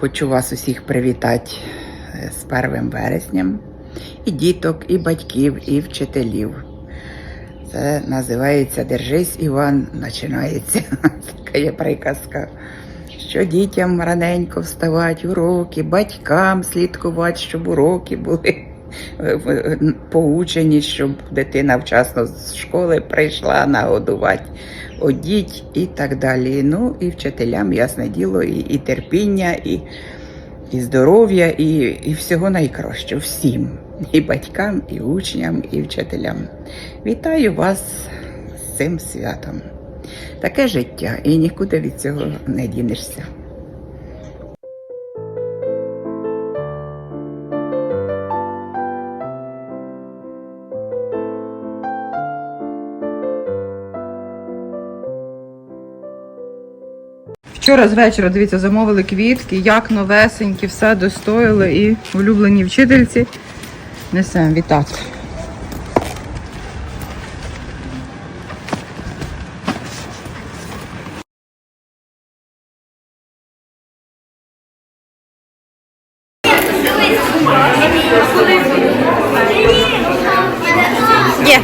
Хочу вас усіх привітати е, з 1 вересням. І діток, і батьків, і вчителів. Це називається Держись, Іван, починається. Така є приказка. Що дітям раненько вставати, уроки, батькам слідкувати, щоб уроки були поучені, щоб дитина вчасно з школи прийшла нагодувати, одіть і так далі. Ну і вчителям, ясне діло, і, і терпіння, і, і здоров'я, і, і всього найкращого всім. І батькам, і учням, і вчителям. Вітаю вас з цим святом. Таке життя, і нікуди від цього не дінешся. Вчора з вечора, дивіться, замовили квітки, як новесенькі, все достоїли і улюблені вчительці. Несемо вітати. Є.